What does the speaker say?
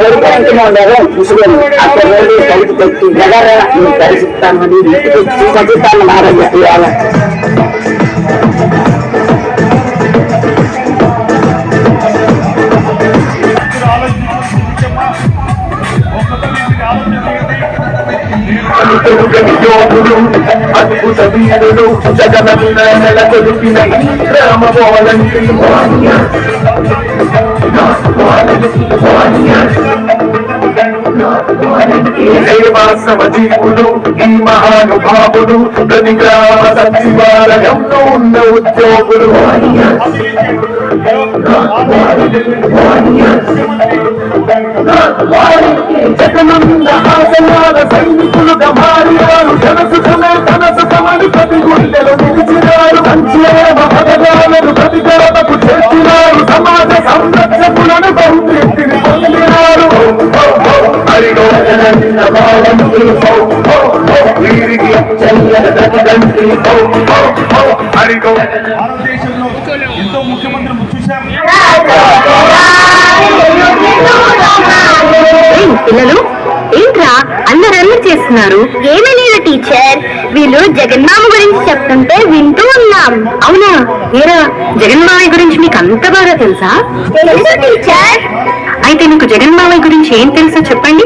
కొడుకుంటున్నాడు ముసుగులు అక్కడ వెళ్ళి కలిపి పెట్టి జగర నేను కలిసిస్తానని ఇంటికి వచ్చి చదువుతాను నారని యోగుడు అద్భుత వీరుడు జగనన్న నెల కొలిపిన రామ పోలంటి జీవుడు ఈ మహానుభావుడు ప్రతి గ్రామ సచివాలయంలో ఉన్న ఉద్యోగులు జగనన్న సైనికులుగా మారినారు జనసుఖమే ధనసుఖమని ప్రతి గుండెలు నిలిచినారు సంక్షేమ పథకాలను ప్రతి గడపకు చేర్చినారు సమాజ సంరక్షకులను బహుమతిని పొందినారు వీరికి చెల్లెల ప్రతిదండ్రి హరిగో భారతదేశంలో ఎంతో ముఖ్యమంత్రులు చూశాం. ఏయ్, పిల్లలు ఏంట్రా అందరు అల్లరి చేస్తున్నారు? ఏమీ లేదు టీచర్. వీళ్ళు జగన్మామ గురించి చెప్తుంటే వింటూ ఉన్నాం. అవునా? ఏరా జగన్మామయ్య గురించి మీకు అంత బాగా తెలుసా? తెలుసు టీచర్. అయితే మీకు జగన్మామయ్య గురించి ఏం తెలుసో చెప్పండి.